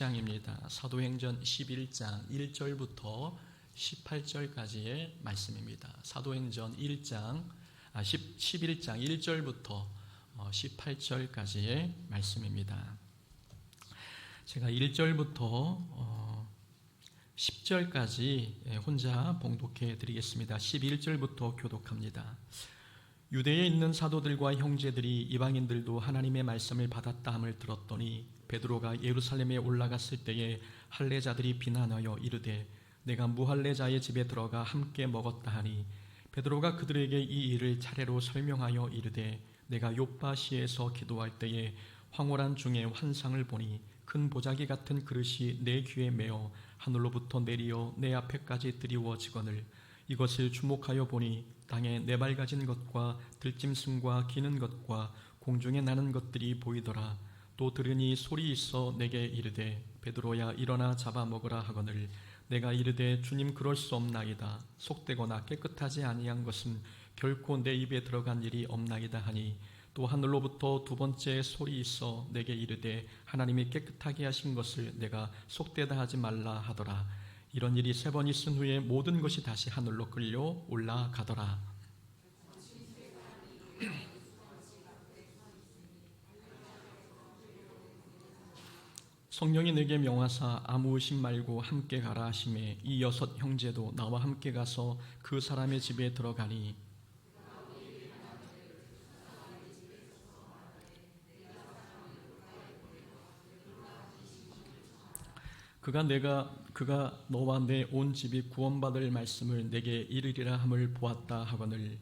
장입니다. 사도행전 11장 1절부터 18절까지의 말씀입니다. 사도행전 1장 아 10, 11장 1절부터 18절까지의 말씀입니다. 제가 1절부터 어, 10절까지 혼자 봉독해 드리겠습니다. 11절부터 교독합니다. 유대에 있는 사도들과 형제들이 이방인들도 하나님의 말씀을 받았다 함을 들었더니 베드로가 예루살렘에 올라갔을 때에 할례자들이 비난하여 이르되 내가 무할례자의 집에 들어가 함께 먹었다 하니 베드로가 그들에게 이 일을 차례로 설명하여 이르되 내가 요바시에서 기도할 때에 황홀한 중에 환상을 보니 큰 보자기 같은 그릇이 내 귀에 메어 하늘로부터 내리어 내 앞에까지 드리워지거늘 이것을 주목하여 보니 땅에 네발 가진 것과 들짐승과 기는 것과 공중에 나는 것들이 보이더라. 또 들으니 소리 있어 내게 이르되 베드로야 일어나 잡아 먹으라 하거늘. 내가 이르되 주님 그럴 수 없나이다. 속되거나 깨끗하지 아니한 것은 결코 내 입에 들어간 일이 없나이다 하니 또 하늘로부터 두 번째 소리 있어 내게 이르되 하나님이 깨끗하게 하신 것을 내가 속되다 하지 말라 하더라 이런 일이 세 번 있은 후에 모든 것이 다시 하늘로 끌려 올라가더라. 성령이 내게 명하사 아무 의심 말고 함께 가라 하심에 이 여섯 형제도 나와 함께 가서 그 사람의 집에 들어가니 그가 내가 그가 너와 내 온 집이 구원받을 말씀을 내게 이르리라 함을 보았다 하거늘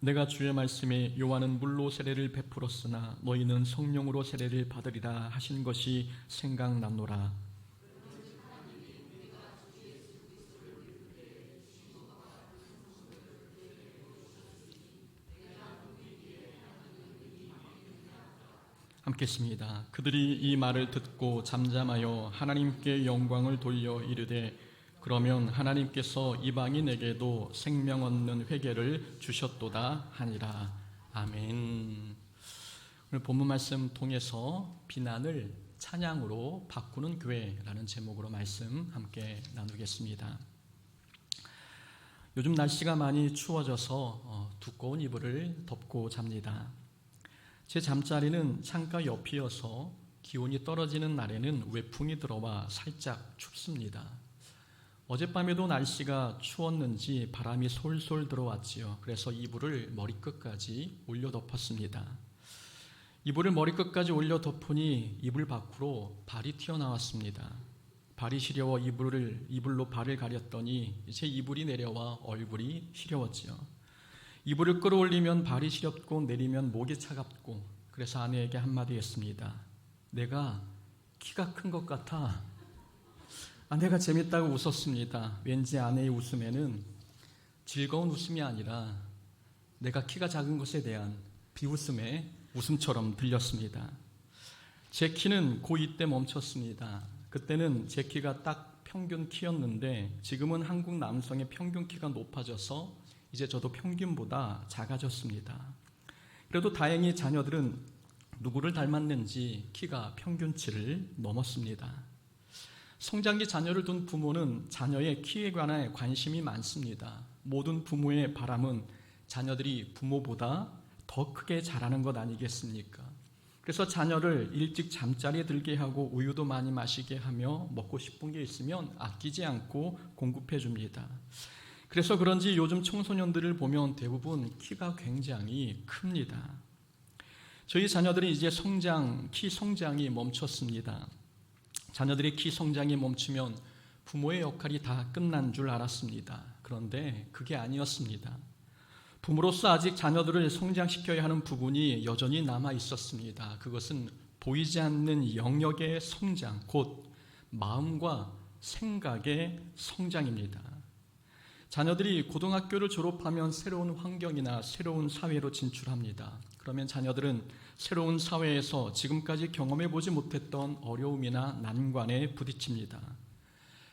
내가 주의 말씀에 요한은 물로 세례를 베풀었으나 너희는 성령으로 세례를 받으리라 하신 것이 생각났노라. 함께습니다. 그들이 이 말을 듣고 잠잠하여 하나님께 영광을 돌려 이르되 그러면 하나님께서 이방인에게도 생명 얻는 회개를 주셨도다 하니라. 아멘. 오늘 본문 말씀 통해서 비난을 찬양으로 바꾸는 교회라는 제목으로 말씀 함께 나누겠습니다. 요즘 날씨가 많이 추워져서 어, 두꺼운 이불을 덮고 잡니다. 제 잠자리는 창가 옆이어서 기온이 떨어지는 날에는 외풍이 들어와 살짝 춥습니다. 어젯밤에도 날씨가 추웠는지 바람이 솔솔 들어왔지요. 그래서 이불을 머리끝까지 올려 덮었습니다. 이불을 머리끝까지 올려 덮으니 이불 밖으로 발이 튀어나왔습니다. 발이 시려워 이불을 이불로 발을 가렸더니 제 이불이 내려와 얼굴이 시려웠지요. 이불을 끌어올리면 발이 시렵고 내리면 목이 차갑고 그래서 아내에게 한마디 했습니다. 내가 키가 큰 것 같아. 아내가 재밌다고 웃었습니다. 왠지 아내의 웃음에는 즐거운 웃음이 아니라 내가 키가 작은 것에 대한 비웃음의 웃음처럼 들렸습니다. 제 키는 고2 때 멈췄습니다. 그때는 제 키가 딱 평균 키였는데 지금은 한국 남성의 평균 키가 높아져서 이제 저도 평균보다 작아졌습니다. 그래도 다행히 자녀들은 누구를 닮았는지 키가 평균치를 넘었습니다. 성장기 자녀를 둔 부모는 자녀의 키에 관해 관심이 많습니다. 모든 부모의 바람은 자녀들이 부모보다 더 크게 자라는 것 아니겠습니까? 그래서 자녀를 일찍 잠자리에 들게 하고 우유도 많이 마시게 하며 먹고 싶은 게 있으면 아끼지 않고 공급해 줍니다. 그래서 그런지 요즘 청소년들을 보면 대부분 키가 굉장히 큽니다. 저희 자녀들이 이제 성장, 키 성장이 멈췄습니다. 자녀들의 키 성장이 멈추면 부모의 역할이 다 끝난 줄 알았습니다. 그런데 그게 아니었습니다. 부모로서 아직 자녀들을 성장시켜야 하는 부분이 여전히 남아 있었습니다. 그것은 보이지 않는 영역의 성장, 곧 마음과 생각의 성장입니다. 자녀들이 고등학교를 졸업하면 새로운 환경이나 새로운 사회로 진출합니다. 그러면 자녀들은 새로운 사회에서 지금까지 경험해 보지 못했던 어려움이나 난관에 부딪힙니다.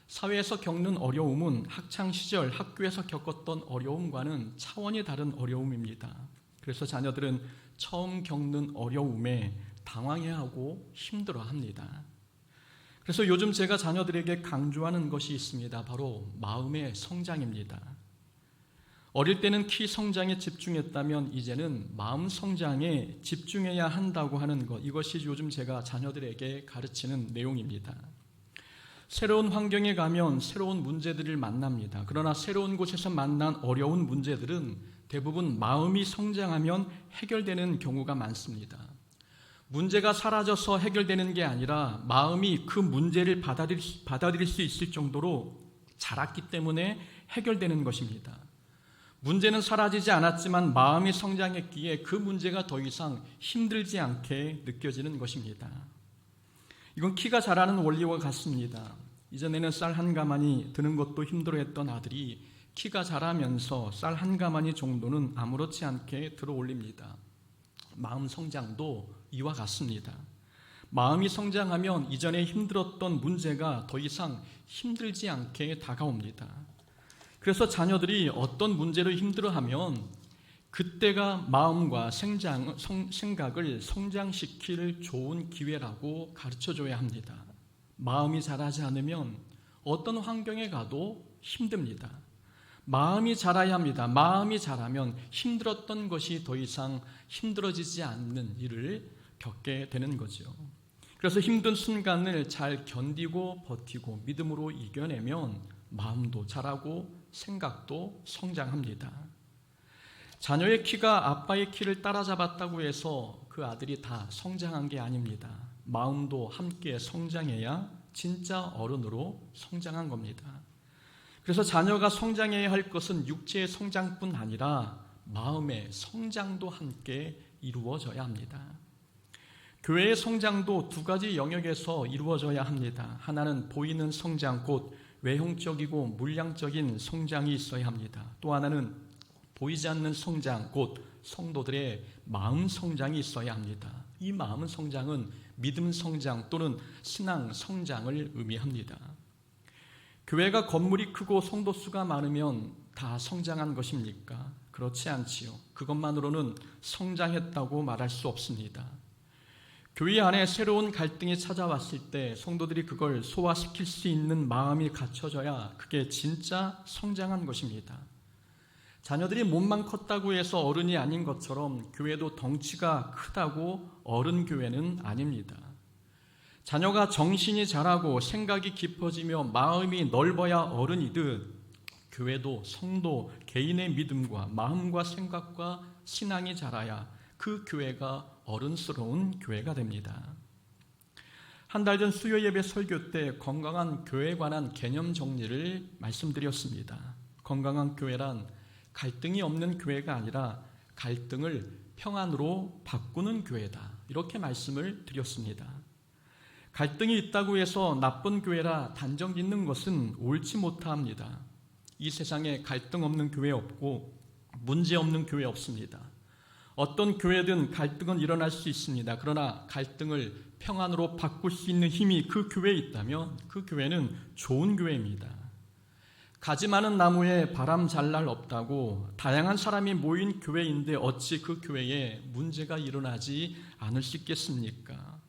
사회에서 겪는 어려움은 학창 시절 학교에서 겪었던 어려움과는 차원이 다른 어려움입니다. 그래서 자녀들은 처음 겪는 어려움에 당황해하고 힘들어합니다. 그래서 요즘 제가 자녀들에게 강조하는 것이 있습니다. 바로 마음의 성장입니다. 어릴 때는 키 성장에 집중했다면 이제는 마음 성장에 집중해야 한다고 하는 것 이것이 요즘 제가 자녀들에게 가르치는 내용입니다. 새로운 환경에 가면 새로운 문제들을 만납니다. 그러나 새로운 곳에서 만난 어려운 문제들은 대부분 마음이 성장하면 해결되는 경우가 많습니다. 문제가 사라져서 해결되는 게 아니라 마음이 그 문제를 받아들일, 수- 받아들일 수 있을 정도로 자랐기 때문에 해결되는 것입니다. 문제는 사라지지 않았지만 마음이 성장했기에 그 문제가 더 이상 힘들지 않게 느껴지는 것입니다. 이건 키가 자라는 원리와 같습니다. 이전에는 쌀 한 가마니 드는 것도 힘들어했던 아들이 키가 자라면서 쌀 한 가마니 정도는 아무렇지 않게 들어 올립니다. 마음 성장도 이와 같습니다. 마음이 성장하면 이전에 힘들었던 문제가 더 이상 힘들지 않게 다가옵니다. 그래서 자녀들이 어떤 문제를 힘들어하면 그때가 마음과 생장, 성, 생각을 성장시킬 좋은 기회라고 가르쳐 줘야 합니다. 마음이 자라지 않으면 어떤 환경에 가도 힘듭니다. 마음이 자라야 합니다. 마음이 자라면 힘들었던 것이 더 이상 힘들어지지 않는 일을 겪게 되는 거죠. 그래서 힘든 순간을 잘 견디고 버티고 믿음으로 이겨내면 마음도 자라고 생각도 성장합니다. 자녀의 키가 아빠의 키를 따라잡았다고 해서 그 아들이 다 성장한 게 아닙니다. 마음도 함께 성장해야 진짜 어른으로 성장한 겁니다. 그래서 자녀가 성장해야 할 것은 육체의 성장뿐 아니라 마음의 성장도 함께 이루어져야 합니다. 교회의 성장도 두 가지 영역에서 이루어져야 합니다. 하나는 보이는 성장, 곧 외형적이고 물량적인 성장이 있어야 합니다. 또 하나는 보이지 않는 성장, 곧 성도들의 마음 성장이 있어야 합니다. 이 마음 성장은 믿음 성장 또는 신앙 성장을 의미합니다. 교회가 건물이 크고 성도 수가 많으면 다 성장한 것입니까? 그렇지 않지요. 그것만으로는 성장했다고 말할 수 없습니다. 교회 안에 새로운 갈등이 찾아왔을 때 성도들이 그걸 소화시킬 수 있는 마음이 갖춰져야 그게 진짜 성장한 것입니다. 자녀들이 몸만 컸다고 해서 어른이 아닌 것처럼 교회도 덩치가 크다고 어른 교회는 아닙니다. 자녀가 정신이 자라고 생각이 깊어지며 마음이 넓어야 어른이듯 교회도 성도 개인의 믿음과 마음과 생각과 신앙이 자라야 그 교회가 어른스러운 교회가 됩니다. 한 달 전 수요 예배 설교 때 건강한 교회에 관한 개념 정리를 말씀드렸습니다. 건강한 교회란 갈등이 없는 교회가 아니라 갈등을 평안으로 바꾸는 교회다. 이렇게 말씀을 드렸습니다. 갈등이 있다고 해서 나쁜 교회라 단정 짓는 것은 옳지 못합니다. 이 세상에 갈등 없는 교회 없고 문제 없는 교회 없습니다. 어떤 교회든 갈등은 일어날 수 있습니다. 그러나 갈등을 평안으로 바꿀 수 있는 힘이 그 교회에 있다면 그 교회는 좋은 교회입니다. 가지 많은 나무에 바람 잘 날 없다고 다양한 사람이 모인 교회인데 어찌 그 교회에 문제가 일어나지 않을 수 있겠습니까?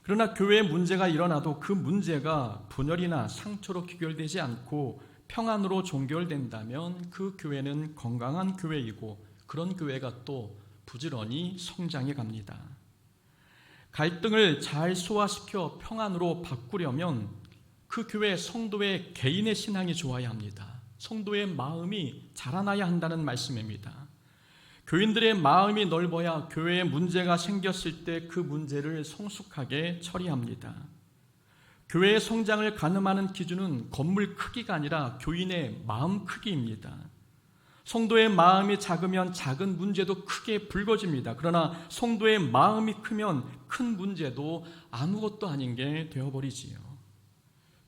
그러나 교회에 문제가 일어나도 그 문제가 분열이나 상처로 귀결되지 않고 평안으로 종결된다면 그 교회는 건강한 교회이고 그런 교회가 또 부지런히 성장해 갑니다. 갈등을 잘 소화시켜 평안으로 바꾸려면 그 교회 성도의 개인의 신앙이 좋아야 합니다. 성도의 마음이 자라나야 한다는 말씀입니다. 교인들의 마음이 넓어야 교회에 문제가 생겼을 때 그 문제를 성숙하게 처리합니다. 교회의 성장을 가늠하는 기준은 건물 크기가 아니라 교인의 마음 크기입니다. 성도의 마음이 작으면 작은 문제도 크게 불거집니다. 그러나 성도의 마음이 크면 큰 문제도 아무것도 아닌 게 되어버리지요.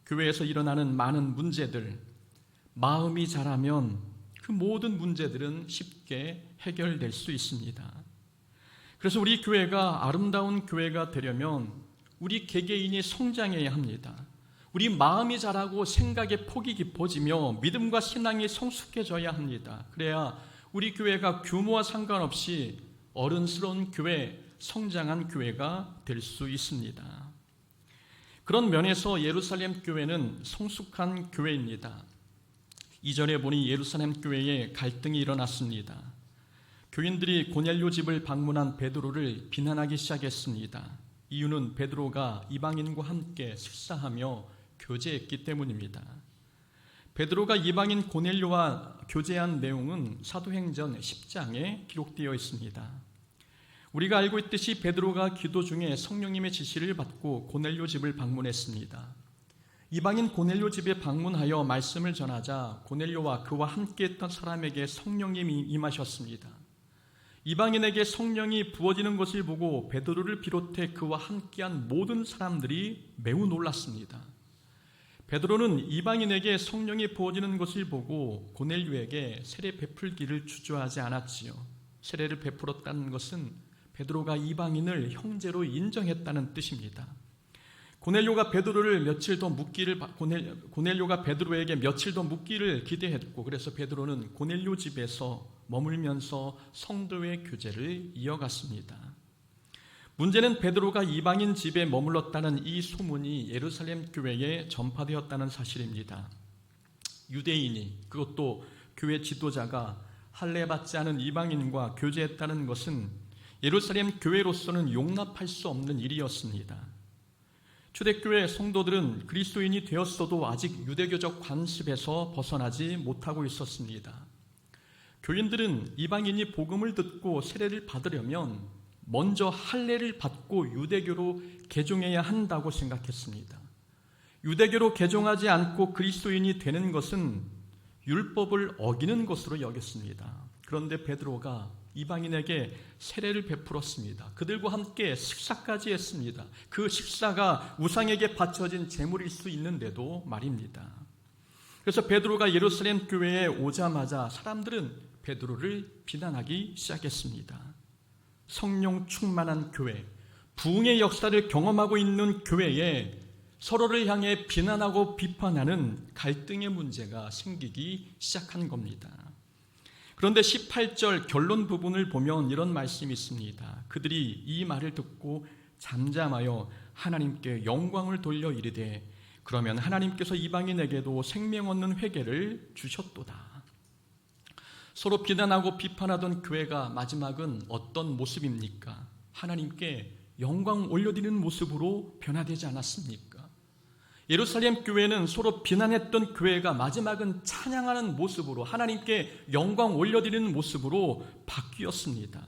교회에서 일어나는 많은 문제들, 마음이 자라면 그 모든 문제들은 쉽게 해결될 수 있습니다. 그래서 우리 교회가 아름다운 교회가 되려면 우리 개개인이 성장해야 합니다. 우리 마음이 자라고 생각의 폭이 깊어지며 믿음과 신앙이 성숙해져야 합니다. 그래야 우리 교회가 규모와 상관없이 어른스러운 교회, 성장한 교회가 될 수 있습니다. 그런 면에서 예루살렘 교회는 성숙한 교회입니다. 이전에 보니 예루살렘 교회에 갈등이 일어났습니다. 교인들이 고넬료 집을 방문한 베드로를 비난하기 시작했습니다. 이유는 베드로가 이방인과 함께 식사하며 교제했기 때문입니다. 베드로가 이방인 고넬료와 교제한 내용은 사도행전 10장에 기록되어 있습니다. 우리가 알고 있듯이 베드로가 기도 중에 성령님의 지시를 받고 고넬료 집을 방문했습니다. 이방인 고넬료 집에 방문하여 말씀을 전하자 고넬료와 그와 함께했던 사람에게 성령님이 임하셨습니다. 이방인에게 성령이 부어지는 것을 보고 베드로를 비롯해 그와 함께한 모든 사람들이 매우 놀랐습니다. 베드로는 이방인에게 성령이 부어지는 것을 보고 고넬료에게 세례 베풀기를 주저하지 않았지요. 세례를 베풀었다는 것은 베드로가 이방인을 형제로 인정했다는 뜻입니다. 고넬료가 베드로를 며칠 더 묵기를 고넬 료가 베드로에게 며칠 더 묵기를 기대했고 그래서 베드로는 고넬료 집에서 머물면서 성도의 교제를 이어갔습니다. 문제는 베드로가 이방인 집에 머물렀다는 이 소문이 예루살렘 교회에 전파되었다는 사실입니다. 유대인이 그것도 교회 지도자가 할례받지 않은 이방인과 교제했다는 것은 예루살렘 교회로서는 용납할 수 없는 일이었습니다. 초대교회 성도들은 그리스도인이 되었어도 아직 유대교적 관습에서 벗어나지 못하고 있었습니다. 교인들은 이방인이 복음을 듣고 세례를 받으려면 먼저 할례를 받고 유대교로 개종해야 한다고 생각했습니다. 유대교로 개종하지 않고 그리스도인이 되는 것은 율법을 어기는 것으로 여겼습니다. 그런데 베드로가 이방인에게 세례를 베풀었습니다. 그들과 함께 식사까지 했습니다. 그 식사가 우상에게 바쳐진 제물일 수 있는데도 말입니다. 그래서 베드로가 예루살렘 교회에 오자마자 사람들은 베드로를 비난하기 시작했습니다. 성령 충만한 교회, 부흥의 역사를 경험하고 있는 교회에 서로를 향해 비난하고 비판하는 갈등의 문제가 생기기 시작한 겁니다. 그런데 18절 결론 부분을 보면 이런 말씀이 있습니다. 그들이 이 말을 듣고 잠잠하여 하나님께 영광을 돌려 이르되 그러면 하나님께서 이방인에게도 생명 얻는 회개를 주셨도다. 서로 비난하고 비판하던 교회가 마지막은 어떤 모습입니까? 하나님께 영광 올려드리는 모습으로 변화되지 않았습니까? 예루살렘 교회는 서로 비난했던 교회가 마지막은 찬양하는 모습으로 하나님께 영광 올려드리는 모습으로 바뀌었습니다.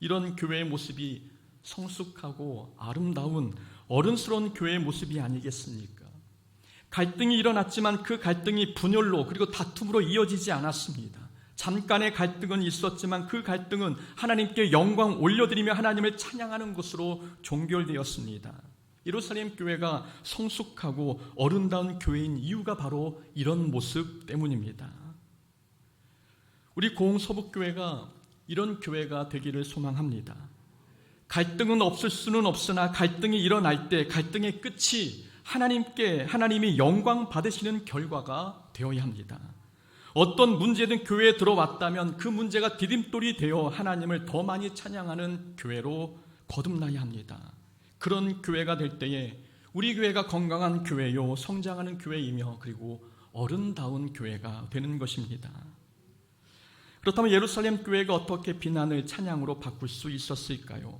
이런 교회의 모습이 성숙하고 아름다운 어른스러운 교회의 모습이 아니겠습니까? 갈등이 일어났지만 그 갈등이 분열로 그리고 다툼으로 이어지지 않았습니다. 잠깐의 갈등은 있었지만 그 갈등은 하나님께 영광 올려드리며 하나님을 찬양하는 것으로 종결되었습니다. 예루살렘 교회가 성숙하고 어른다운 교회인 이유가 바로 이런 모습 때문입니다. 우리 고흥서북교회가 이런 교회가 되기를 소망합니다. 갈등은 없을 수는 없으나 갈등이 일어날 때 갈등의 끝이 하나님께 하나님이 영광 받으시는 결과가 되어야 합니다. 어떤 문제든 교회에 들어왔다면 그 문제가 디딤돌이 되어 하나님을 더 많이 찬양하는 교회로 거듭나야 합니다. 그런 교회가 될 때에 우리 교회가 건강한 교회요, 성장하는 교회이며 그리고 어른다운 교회가 되는 것입니다. 그렇다면 예루살렘 교회가 어떻게 비난을 찬양으로 바꿀 수 있었을까요?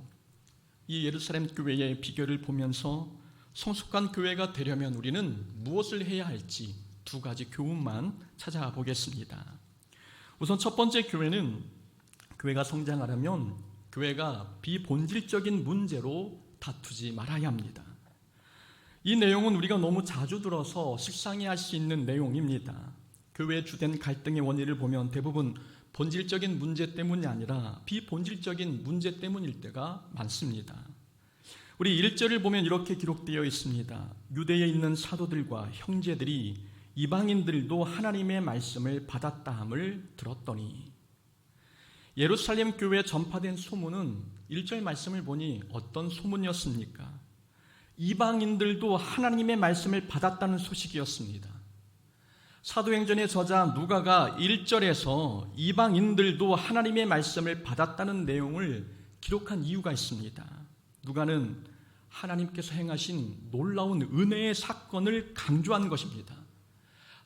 이 예루살렘 교회의 비결을 보면서 성숙한 교회가 되려면 우리는 무엇을 해야 할지 두 가지 교훈만 찾아보겠습니다. 우선 첫 번째 교회는 교회가 성장하려면 교회가 비본질적인 문제로 다투지 말아야 합니다. 이 내용은 우리가 너무 자주 들어서 식상해 할 수 있는 내용입니다. 교회 주된 갈등의 원인을 보면 대부분 본질적인 문제 때문이 아니라 비본질적인 문제 때문일 때가 많습니다. 우리 1절을 보면 이렇게 기록되어 있습니다. 유대에 있는 사도들과 형제들이 이방인들도 하나님의 말씀을 받았다함을 들었더니 예루살렘 교회에 전파된 소문은 1절 말씀을 보니 어떤 소문이었습니까? 이방인들도 하나님의 말씀을 받았다는 소식이었습니다. 사도행전의 저자 누가가 1절에서 이방인들도 하나님의 말씀을 받았다는 내용을 기록한 이유가 있습니다. 누가는 하나님께서 행하신 놀라운 은혜의 사건을 강조한 것입니다.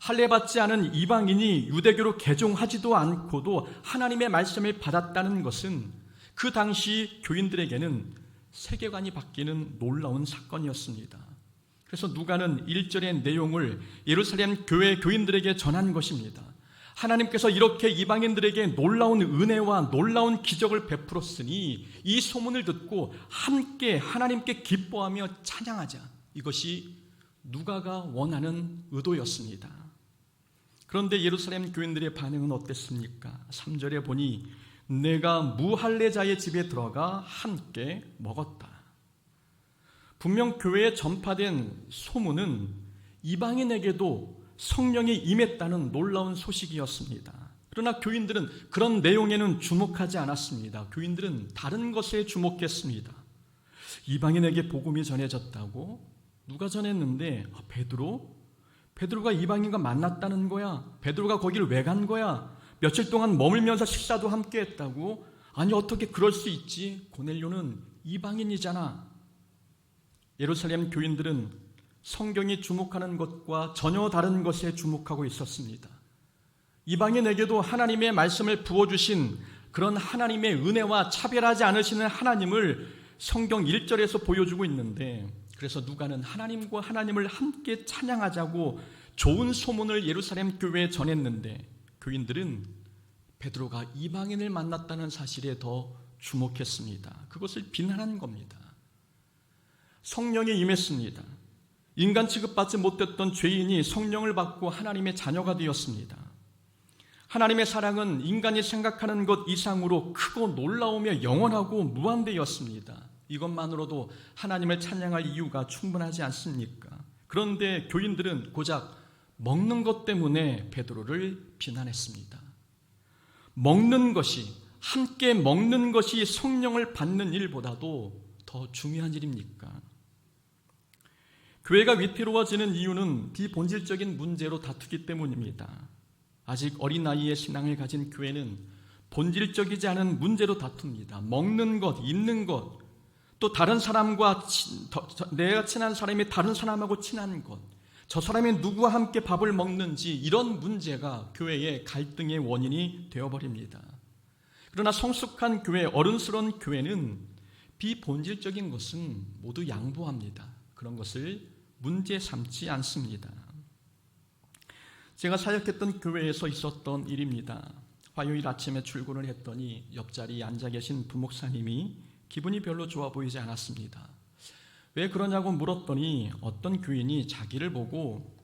할례 받지 않은 이방인이 유대교로 개종하지도 않고도 하나님의 말씀을 받았다는 것은 그 당시 교인들에게는 세계관이 바뀌는 놀라운 사건이었습니다. 그래서 누가는 1절의 내용을 예루살렘 교회 교인들에게 전한 것입니다. 하나님께서 이렇게 이방인들에게 놀라운 은혜와 놀라운 기적을 베풀었으니 이 소문을 듣고 함께 하나님께 기뻐하며 찬양하자. 이것이 누가가 원하는 의도였습니다. 그런데 예루살렘 교인들의 반응은 어땠습니까? 3절에 보니 내가 무할례자의 집에 들어가 함께 먹었다. 분명 교회에 전파된 소문은 이방인에게도 성령이 임했다는 놀라운 소식이었습니다. 그러나 교인들은 그런 내용에는 주목하지 않았습니다. 교인들은 다른 것에 주목했습니다. 이방인에게 복음이 전해졌다고 누가 전했는데 아, 베드로 베드로가 이방인과 만났다는 거야. 베드로가 거기를 왜 간 거야? 며칠 동안 머물면서 식사도 함께 했다고? 아니 어떻게 그럴 수 있지? 고넬료는 이방인이잖아. 예루살렘 교인들은 성경이 주목하는 것과 전혀 다른 것에 주목하고 있었습니다. 이방인에게도 하나님의 말씀을 부어주신 그런 하나님의 은혜와 차별하지 않으시는 하나님을 성경 1절에서 보여주고 있는데 그래서 누가는 하나님과 하나님을 함께 찬양하자고 좋은 소문을 예루살렘 교회에 전했는데 교인들은 베드로가 이방인을 만났다는 사실에 더 주목했습니다. 그것을 비난한 겁니다. 성령이 임했습니다. 인간 취급받지 못했던 죄인이 성령을 받고 하나님의 자녀가 되었습니다. 하나님의 사랑은 인간이 생각하는 것 이상으로 크고 놀라우며 영원하고 무한되었습니다. 이것만으로도 하나님을 찬양할 이유가 충분하지 않습니까? 그런데 교인들은 고작 먹는 것 때문에 베드로를 비난했습니다. 먹는 것이 함께 먹는 것이 성령을 받는 일보다도 더 중요한 일입니까? 교회가 위태로워지는 이유는 비본질적인 문제로 다투기 때문입니다. 아직 어린 나이에 신앙을 가진 교회는 본질적이지 않은 문제로 다툽니다. 먹는 것, 입는 것, 또 다른 사람과 친, 더, 저, 내가 친한 사람이 다른 사람하고 친한 것, 저 사람이 누구와 함께 밥을 먹는지 이런 문제가 교회의 갈등의 원인이 되어버립니다. 그러나 성숙한 교회, 어른스러운 교회는 비본질적인 것은 모두 양보합니다. 그런 것을 문제 삼지 않습니다. 제가 사역했던 교회에서 있었던 일입니다. 화요일 아침에 출근을 했더니 옆자리에 앉아 계신 부목사님이 기분이 별로 좋아 보이지 않았습니다. 왜 그러냐고 물었더니 어떤 교인이 자기를 보고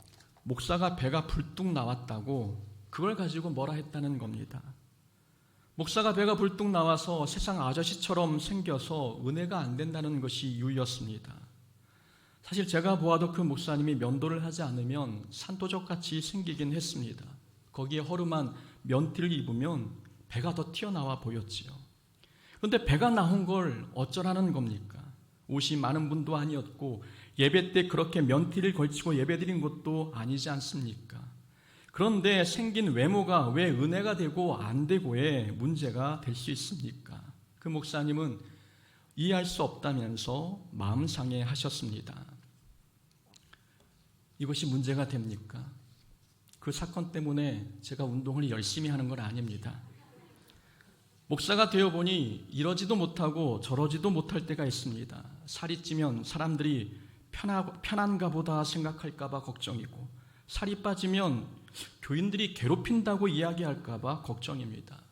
목사가 배가 불뚝 나왔다고 그걸 가지고 뭐라 했다는 겁니다. 목사가 배가 불뚝 나와서 세상 아저씨처럼 생겨서 은혜가 안 된다는 것이 이유였습니다. 사실 제가 보아도 그 목사님이 면도를 하지 않으면 산도적 같이 생기긴 했습니다. 거기에 허름한 면티를 입으면 배가 더 튀어나와 보였지요. 그런데 배가 나온 걸 어쩌라는 겁니까? 옷이 많은 분도 아니었고 예배 때 그렇게 면티를 걸치고 예배드린 것도 아니지 않습니까? 그런데 생긴 외모가 왜 은혜가 되고 안 되고의 문제가 될 수 있습니까? 그 목사님은 이해할 수 없다면서 마음 상해 하셨습니다. 이것이 문제가 됩니까? 그 사건 때문에 제가 운동을 열심히 하는 건 아닙니다. 목사가 되어 보니 이러지도 못하고 저러지도 못할 때가 있습니다. 살이 찌면 사람들이 편하, 편한가 보다 생각할까 봐 걱정이고, 살이 빠지면 교인들이 괴롭힌다고 이야기할까 봐 걱정입니다.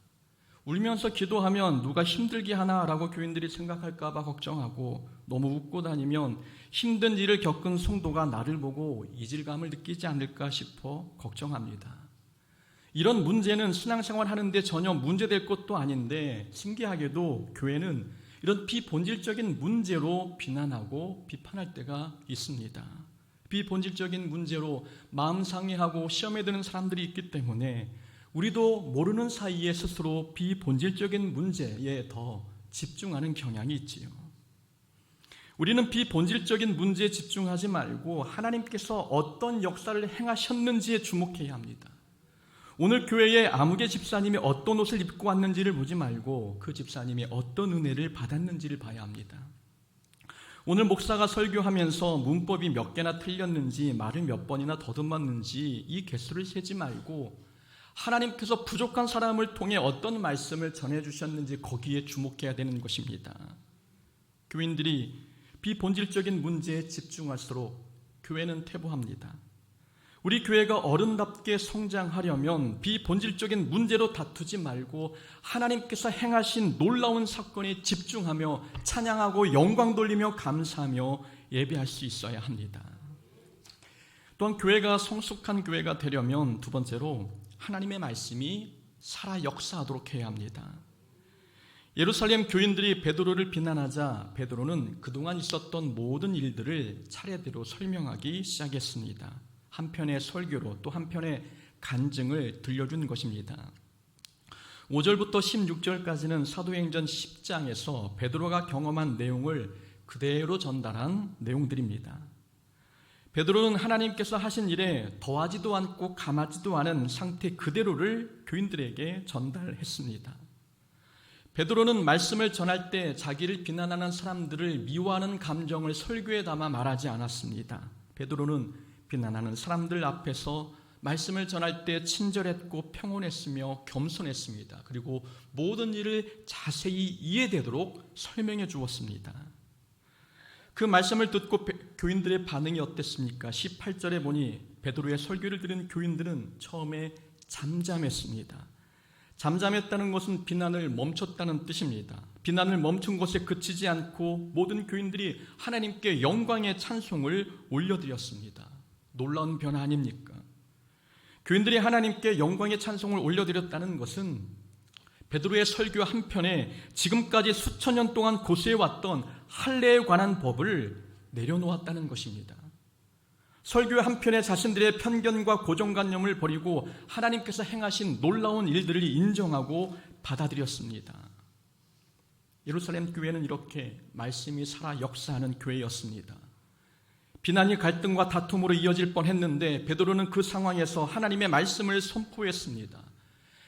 울면서 기도하면 누가 힘들게 하나라고 교인들이 생각할까 봐 걱정하고, 너무 웃고 다니면 힘든 일을 겪은 성도가 나를 보고 이질감을 느끼지 않을까 싶어 걱정합니다. 이런 문제는 신앙생활 하는데 전혀 문제될 것도 아닌데 신기하게도 교회는 이런 비본질적인 문제로 비난하고 비판할 때가 있습니다. 비본질적인 문제로 마음 상해하고 시험에 드는 사람들이 있기 때문에 우리도 모르는 사이에 스스로 비본질적인 문제에 더 집중하는 경향이 있지요. 우리는 비본질적인 문제에 집중하지 말고 하나님께서 어떤 역사를 행하셨는지에 주목해야 합니다. 오늘 교회에 아무개 집사님이 어떤 옷을 입고 왔는지를 보지 말고 그 집사님이 어떤 은혜를 받았는지를 봐야 합니다. 오늘 목사가 설교하면서 문법이 몇 개나 틀렸는지 말을 몇 번이나 더듬었는지 이 개수를 세지 말고 하나님께서 부족한 사람을 통해 어떤 말씀을 전해주셨는지 거기에 주목해야 되는 것입니다. 교인들이 비본질적인 문제에 집중할수록 교회는 퇴보합니다. 우리 교회가 어른답게 성장하려면 비본질적인 문제로 다투지 말고 하나님께서 행하신 놀라운 사건에 집중하며 찬양하고 영광 돌리며 감사하며 예배할 수 있어야 합니다. 또한 교회가 성숙한 교회가 되려면 두 번째로 하나님의 말씀이 살아 역사하도록 해야 합니다. 예루살렘 교인들이 베드로를 비난하자 베드로는 그동안 있었던 모든 일들을 차례대로 설명하기 시작했습니다. 한편의 설교로 또 한편의 간증을 들려준 것입니다. 5절부터 16절까지는 사도행전 10장에서 베드로가 경험한 내용을 그대로 전달한 내용들입니다. 베드로는 하나님께서 하신 일에 더하지도 않고 감하지도 않은 상태 그대로를 교인들에게 전달했습니다. 베드로는 말씀을 전할 때 자기를 비난하는 사람들을 미워하는 감정을 설교에 담아 말하지 않았습니다. 베드로는 비난하는 사람들 앞에서 말씀을 전할 때 친절했고 평온했으며 겸손했습니다. 그리고 모든 일을 자세히 이해되도록 설명해 주었습니다. 그 말씀을 듣고 교인들의 반응이 어땠습니까? 18절에 보니 베드로의 설교를 들은 교인들은 처음에 잠잠했습니다. 잠잠했다는 것은 비난을 멈췄다는 뜻입니다. 비난을 멈춘 것에 그치지 않고 모든 교인들이 하나님께 영광의 찬송을 올려드렸습니다. 놀라운 변화 아닙니까? 교인들이 하나님께 영광의 찬송을 올려드렸다는 것은 베드로의 설교 한편에 지금까지 수천 년 동안 고수해왔던 할례에 관한 법을 내려놓았다는 것입니다. 설교 한편에 자신들의 편견과 고정관념을 버리고 하나님께서 행하신 놀라운 일들을 인정하고 받아들였습니다. 예루살렘 교회는 이렇게 말씀이 살아 역사하는 교회였습니다. 비난이 갈등과 다툼으로 이어질 뻔했는데 베드로는 그 상황에서 하나님의 말씀을 선포했습니다.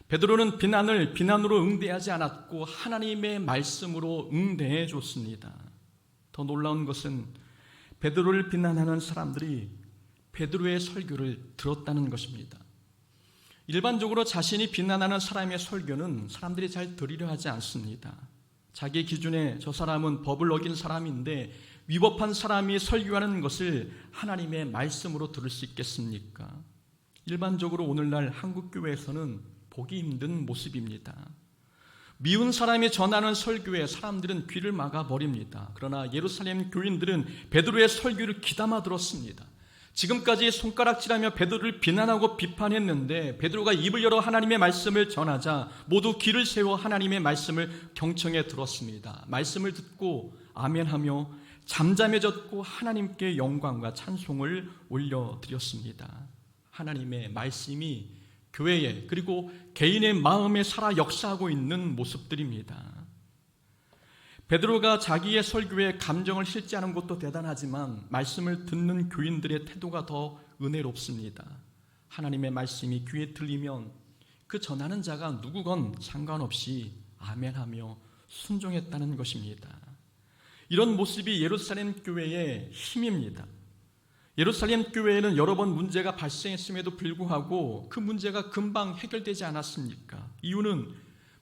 베드로는 비난을 비난으로 응대하지 않았고 하나님의 말씀으로 응대해 줬습니다. 더 놀라운 것은 베드로를 비난하는 사람들이 베드로의 설교를 들었다는 것입니다. 일반적으로 자신이 비난하는 사람의 설교는 사람들이 잘 들으려 하지 않습니다. 자기 기준에 저 사람은 법을 어긴 사람인데 위법한 사람이 설교하는 것을 하나님의 말씀으로 들을 수 있겠습니까? 일반적으로 오늘날 한국 교회에서는 보기 힘든 모습입니다. 미운 사람이 전하는 설교에 사람들은 귀를 막아 버립니다. 그러나 예루살렘 교인들은 베드로의 설교를 귀담아 들었습니다. 지금까지 손가락질하며 베드로를 비난하고 비판했는데 베드로가 입을 열어 하나님의 말씀을 전하자 모두 귀를 세워 하나님의 말씀을 경청해 들었습니다. 말씀을 듣고 아멘하며 잠잠해졌고 하나님께 영광과 찬송을 올려드렸습니다. 하나님의 말씀이 교회에 그리고 개인의 마음에 살아 역사하고 있는 모습들입니다. 베드로가 자기의 설교에 감정을 실지하는 것도 대단하지만 말씀을 듣는 교인들의 태도가 더 은혜롭습니다. 하나님의 말씀이 귀에 들리면 그 전하는 자가 누구건 상관없이 아멘하며 순종했다는 것입니다. 이런 모습이 예루살렘 교회의 힘입니다. 예루살렘 교회에는 여러 번 문제가 발생했음에도 불구하고 그 문제가 금방 해결되지 않았습니까? 이유는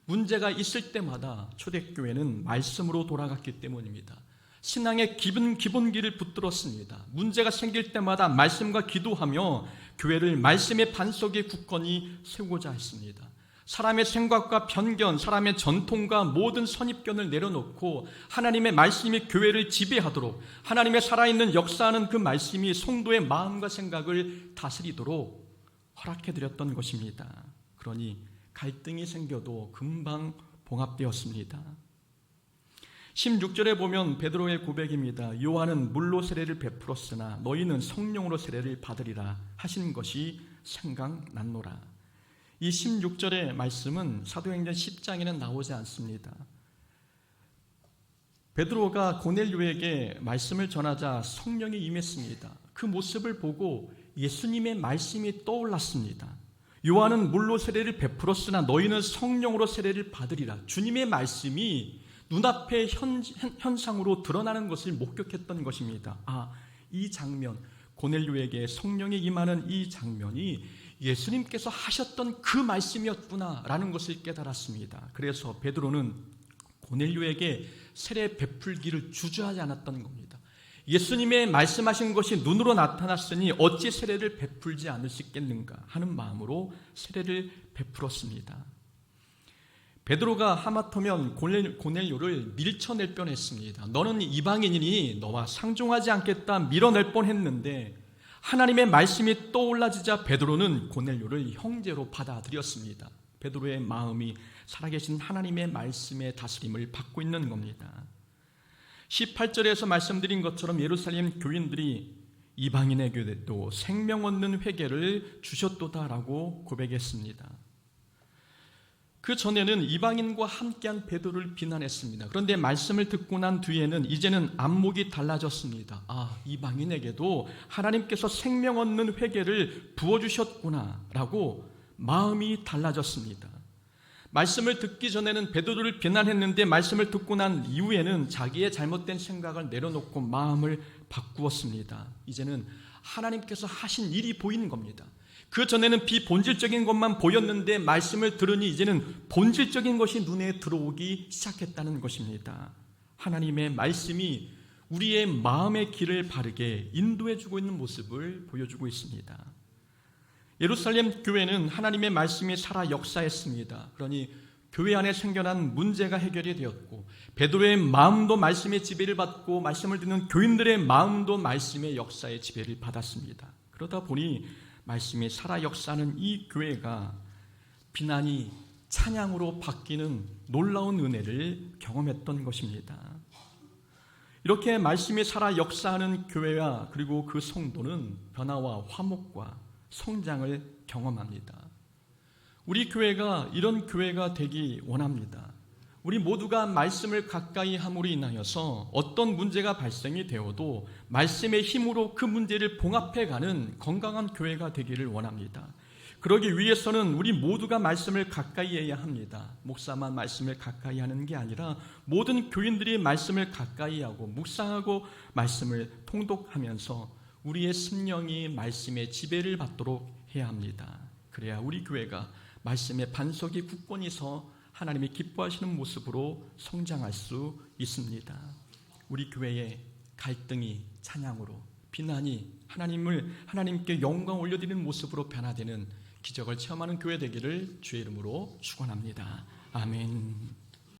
문제가 있을 때마다 초대교회는 말씀으로 돌아갔기 때문입니다. 신앙의 기본 기본기를 붙들었습니다. 문제가 생길 때마다 말씀과 기도하며 교회를 말씀의 반석에 굳건히 세우고자 했습니다. 사람의 생각과 편견, 사람의 전통과 모든 선입견을 내려놓고 하나님의 말씀이 교회를 지배하도록 하나님의 살아있는 역사하는 그 말씀이 성도의 마음과 생각을 다스리도록 허락해드렸던 것입니다. 그러니 갈등이 생겨도 금방 봉합되었습니다. 16절에 보면 베드로의 고백입니다. 요한은 물로 세례를 베풀었으나 너희는 성령으로 세례를 받으리라 하신 것이 생각났노라. 이 16절의 말씀은 사도행전 10장에는 나오지 않습니다. 베드로가 고넬료에게 말씀을 전하자 성령이 임했습니다. 그 모습을 보고 예수님의 말씀이 떠올랐습니다. 요한은 물로 세례를 베풀었으나 너희는 성령으로 세례를 받으리라. 주님의 말씀이 눈앞에 현, 현상으로 드러나는 것을 목격했던 것입니다. 아, 이 장면, 고넬료에게 성령이 임하는 이 장면이 예수님께서 하셨던 그 말씀이었구나라는 것을 깨달았습니다. 그래서 베드로는 고넬료에게 세례 베풀기를 주저하지 않았던 겁니다. 예수님의 말씀하신 것이 눈으로 나타났으니 어찌 세례를 베풀지 않으시겠는가 하는 마음으로 세례를 베풀었습니다. 베드로가 하마터면 고넬료를 밀쳐낼 뻔했습니다. 너는 이방인이니 너와 상종하지 않겠다 밀어낼 뻔했는데 하나님의 말씀이 떠올라지자 베드로는 고넬료를 형제로 받아들였습니다. 베드로의 마음이 살아계신 하나님의 말씀의 다스림을 받고 있는 겁니다. 18절에서 말씀드린 것처럼 예루살렘 교인들이 이방인에게도 생명 얻는 회개를 주셨도다라고 고백했습니다. 그 전에는 이방인과 함께한 베드로를 비난했습니다. 그런데 말씀을 듣고 난 뒤에는 이제는 안목이 달라졌습니다. 아, 이방인에게도 하나님께서 생명 얻는 회개를 부어 주셨구나라고 마음이 달라졌습니다. 말씀을 듣기 전에는 베드로를 비난했는데 말씀을 듣고 난 이후에는 자기의 잘못된 생각을 내려놓고 마음을 바꾸었습니다. 이제는 하나님께서 하신 일이 보이는 겁니다. 그 전에는 비본질적인 것만 보였는데 말씀을 들으니 이제는 본질적인 것이 눈에 들어오기 시작했다는 것입니다. 하나님의 말씀이 우리의 마음의 길을 바르게 인도해 주고 있는 모습을 보여주고 있습니다. 예루살렘 교회는 하나님의 말씀이 살아 역사했습니다. 그러니 교회 안에 생겨난 문제가 해결이 되었고 베드로의 마음도 말씀의 지배를 받고 말씀을 듣는 교인들의 마음도 말씀의 역사의 지배를 받았습니다. 그러다 보니 말씀이 살아 역사하는 이 교회가 비난이 찬양으로 바뀌는 놀라운 은혜를 경험했던 것입니다. 이렇게 말씀이 살아 역사하는 교회와 그리고 그 성도는 변화와 화목과 성장을 경험합니다. 우리 교회가 이런 교회가 되기 원합니다. 우리 모두가 말씀을 가까이 함으로 인하여서 어떤 문제가 발생이 되어도 말씀의 힘으로 그 문제를 봉합해 가는 건강한 교회가 되기를 원합니다. 그러기 위해서는 우리 모두가 말씀을 가까이 해야 합니다. 목사만 말씀을 가까이 하는 게 아니라 모든 교인들이 말씀을 가까이 하고 묵상하고 말씀을 통독하면서 우리의 심령이 말씀의 지배를 받도록 해야 합니다. 그래야 우리 교회가 말씀의 반석이 굳건히 서 하나님이 기뻐하시는 모습으로 성장할 수 있습니다. 우리 교회의 갈등이 찬양으로 비난이 하나님을 하나님께 영광 올려드리는 모습으로 변화되는 기적을 체험하는 교회 되기를 주의 이름으로 축원합니다. 아멘.